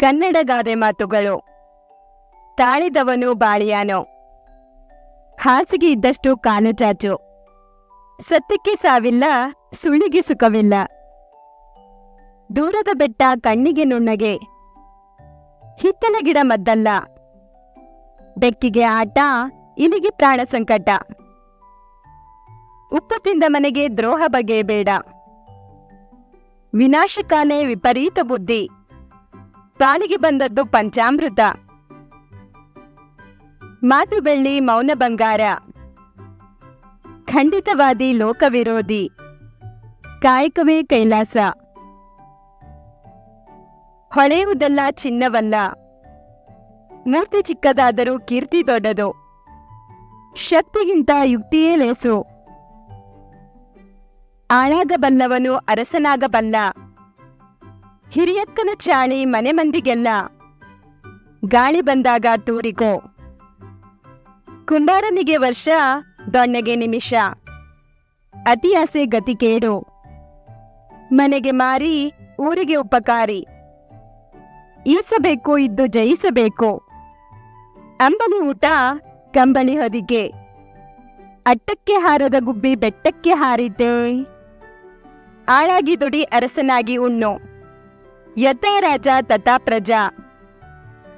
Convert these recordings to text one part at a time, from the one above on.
ಕನ್ನಡ ಗಾದೆ ಮಾತುಗಳು. ತಾಳಿದವನು ಬಾಳಿಯಾನೋ? ಹಾಸಿಗೆ ಇದ್ದಷ್ಟು ಕಾಲು ಚಾಚು. ಸತ್ಯಕ್ಕೆ ಸಾವಿಲ್ಲ ಸುಳ್ಳಿಗೆ ಸುಖವಿಲ್ಲ. ದೂರದ ಬೆಟ್ಟ ಕಣ್ಣಿಗೆ ನುಣ್ಣಗೆ. ಹಿತ್ತಲ ಗಿಡ ಮದ್ದಲ್ಲ. ಬೆಕ್ಕಿಗೆ ಆಟ, ಇಲಿಗೆ ಪ್ರಾಣ ಸಂಕಟ. ಉಪ್ಪು ತಿಂದ ಮನೆಗೆ ದ್ರೋಹ ಬಗೆ ಬೇಡ ವಿನಾಶಕಾಲೆ ವಿಪರೀತ ಬುದ್ಧಿ. ಪಾಲಿಗೆ ಬಂದದ್ದು ಪಂಚಾಮೃತ. ಮಾತು ಬೆಳ್ಳಿ ಮೌನ ಬಂಗಾರ. ಖಂಡಿತವಾದಿ ಲೋಕವಿರೋಧಿ. ಕಾಯಕವೇ ಕೈಲಾಸ. ಹೊಳೆಯುವುದಲ್ಲ ಚಿನ್ನವಲ್ಲ. ಮೂರ್ತಿ ಚಿಕ್ಕದಾದರೂ ಕೀರ್ತಿ ದೊಡ್ಡದು. ಶಕ್ತಿಗಿಂತ ಯುಕ್ತಿಯೇ ಲೇಸು. ಆಳಾಗಬಲ್ಲವನು ಅರಸನಾಗಬಲ್ಲ. ಹಿರಿಯಕ್ಕನ ಚಾಳಿ ಮನೆ ಮಂದಿಗೆಲ್ಲ. ಗಾಳಿ ಬಂದಾಗ ತೂರಿಕೋ. ಕುಂಬಾರನಿಗೆ ವರ್ಷ, ದೊಣ್ಣೆಗೆ ನಿಮಿಷ. ಅತಿ ಗತಿ ಕೇಡು. ಮನೆಗೆ ಮಾರಿ, ಊರಿಗೆ ಉಪಕಾರಿ. ಈಸಬೇಕು ಇದ್ದು ಜಯಿಸಬೇಕು. ಅಂಬಲಿ ಊಟ, ಕಂಬಳಿ ಹೊದಿಗೆ ಅಟ್ಟಕ್ಕೆ ಹಾರದ ಗುಬ್ಬಿ ಬೆಟ್ಟಕ್ಕೆ ಹಾರಿದ್ದೆ ಆಳಾಗಿ ದುಡಿ ಅರಸನಾಗಿ ಉಣ್ಣು. ಯಥಾ ರಾಜ ತಥಾ ಪ್ರಜಾ.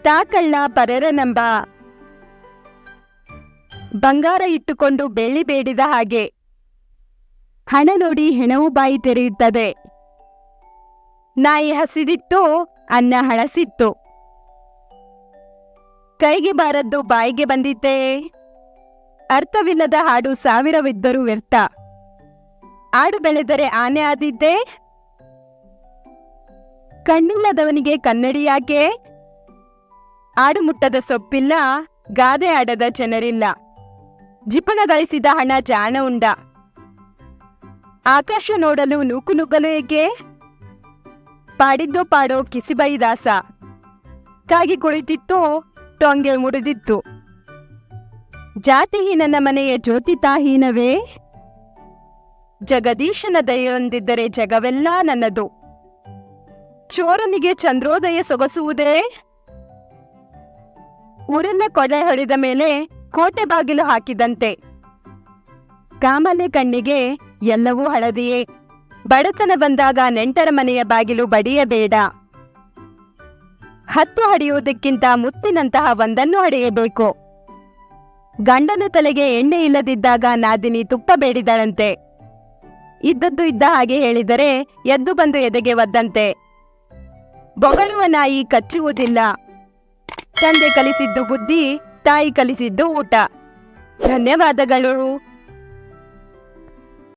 ತಾಕಳ್ಳ ಪರರನಂಬ. ಬಂಗಾರ ಇಟ್ಟುಕೊಂಡು ಬೆಳ್ಳಿ ಬೇಡಿದ ಹಾಗೆ. ಹಣ ನೋಡಿ ಹೆಣವು ಬಾಯಿ ತೆರೆಯುತ್ತದೆ. ನಾಯಿ ಹಸಿದಿತ್ತು, ಅನ್ನ ಹಳಸಿತ್ತು. ಕೈಗೆ ಬಾರದ್ದು ಬಾಯಿಗೆ ಬಂದಿತ್ತೆ. ಅರ್ಥವಿಲ್ಲದ ಹಾಡು ಸಾವಿರವಿದ್ದರೂ ವ್ಯರ್ಥ. ಆಡು ಬೆಳೆದರೆ ಆನೆ ಆದಿದ್ದೆ ಕಣ್ಣಿಲ್ಲದವನಿಗೆ ಕನ್ನಡಿ ಯಾಕೆ? ಆಡು ಮುಟ್ಟದ ಸೊಪ್ಪಿಲ್ಲ, ಗಾದೆ ಆಡದ ಜನರಿಲ್ಲ. ಜಿಪಣ ಗಳಿಸಿದ ಹಣ ಜಾಣ ಉಂಡ. ಆಕಾಶ ನೋಡಲು ನೂಕು ನುಗ್ಗಲು ಏಕೆ? ಪಾಡಿದ್ದೋ ಪಾಡೋ ಕಿಸಿಬೈ ದಾಸ. ಕಾಗಿ ಕುಳಿತಿತ್ತೋ, ಟೊಂಗೆ ಮುಡಿದಿತ್ತು. ಜಾತಿಹೀನನ ಮನೆಯ ಜ್ಯೋತಿ ತಾಹೀನವೇ? ಜಗದೀಶನ ದಯೆಯೊಂದಿದ್ದರೆ ಜಗವೆಲ್ಲ ನನ್ನದು. ಚೋರನಿಗೆ ಚಂದ್ರೋದಯ ಸೊಗಸುವುದೇ? ಊರನ್ನ ಕೊಡೆ ಹೊಡೆದ ಮೇಲೆ ಕೋಟೆ ಬಾಗಿಲು ಹಾಕಿದಂತೆ. ಕಾಮಲೆ ಕಣ್ಣಿಗೆ ಎಲ್ಲವೂ ಹಳದಿಯೇ. ಬಡತನ ಬಂದಾಗ ನೆಂಟರ ಮನೆಯ ಬಾಗಿಲು ಬಡಿಯಬೇಡ ಹತ್ತು ಹಡಿಯುವುದಕ್ಕಿಂತ ಮುತ್ತಿನಂತಹ ಒಂದನ್ನು ಹಡೆಯಬೇಕು. ಗಂಡನ ತಲೆಗೆ ಎಣ್ಣೆ ಇಲ್ಲದಿದ್ದಾಗ ನಾದಿನಿ ತುಪ್ಪ ಬೇಡಿದಳಂತೆ. ಇದ್ದದ್ದು ಇದ್ದ ಹಾಗೆ ಹೇಳಿದರೆ ಎದ್ದು ಬಂದು ಎದೆಗೆ ಒದ್ದಂತೆ. ಬೊಗಳುವ ನಾಯಿ ಕಚ್ಚುವುದಿಲ್ಲ. ತಂದೆ ಕಲಿಸಿದ್ದು ಬುದ್ಧಿ ತಾಯಿ ಕಲಿಸಿದ್ದು ಊಟ. ಧನ್ಯವಾದಗಳು.